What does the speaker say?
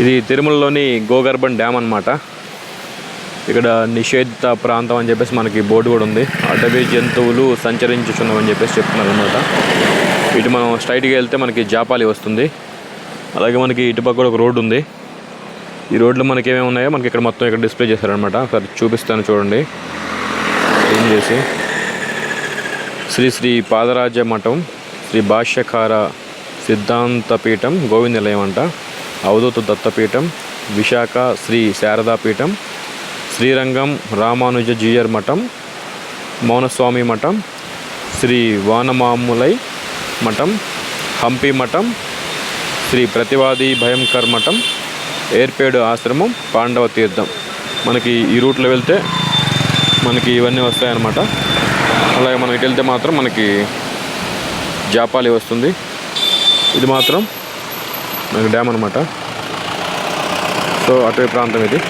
ఇది తిరుమలలోని గోగర్భన్ డ్యామ్ అన్నమాట. ఇక్కడ నిషేధిత ప్రాంతం అని చెప్పేసి మనకి బోర్డు కూడా ఉంది. అటవీ జంతువులు సంచరించుచున్నవని చెప్పేసి చెప్తున్నారు అనమాట ఇటు మనం స్ట్రైట్గా వెళ్తే మనకి జాపాలి వస్తుంది. అలాగే మనకి ఇటుపక్క కూడా ఒక రోడ్డు ఉంది. ఈ రోడ్లో మనకి ఏమేమి ఉన్నాయో మనకి ఇక్కడ మొత్తం ఇక్కడ డిస్ప్లే చేశారనమాట ఒకసారి చూపిస్తాను చూడండి. ఏం చేసి. శ్రీ శ్రీ పాదరాజ మఠం శ్రీ భాష్యకార సిద్ధాంత పీఠం గోవిందలయం అంట. అవధూత దత్తపీఠం విశాఖ శ్రీ శారదాపీఠం శ్రీరంగం రామానుజ జీయర్ మఠం మౌనస్వామి మఠం శ్రీ వానమాములై మఠం హంపి మఠం శ్రీ ప్రతివాది భయంకర్ మఠం ఏర్పేడు ఆశ్రమం పాండవ తీర్థం. మనకి ఈ రూట్లో వెళ్తే మనకి ఇవన్నీ వస్తాయన్నమాట. అలాగే మనం ఇటు వెళ్తే మాత్రం మనకి జాపాలి వస్తుంది. ఇది మాత్రం డ్యామ్ అనమాట సో అటవీ ప్రాంతం ఇది.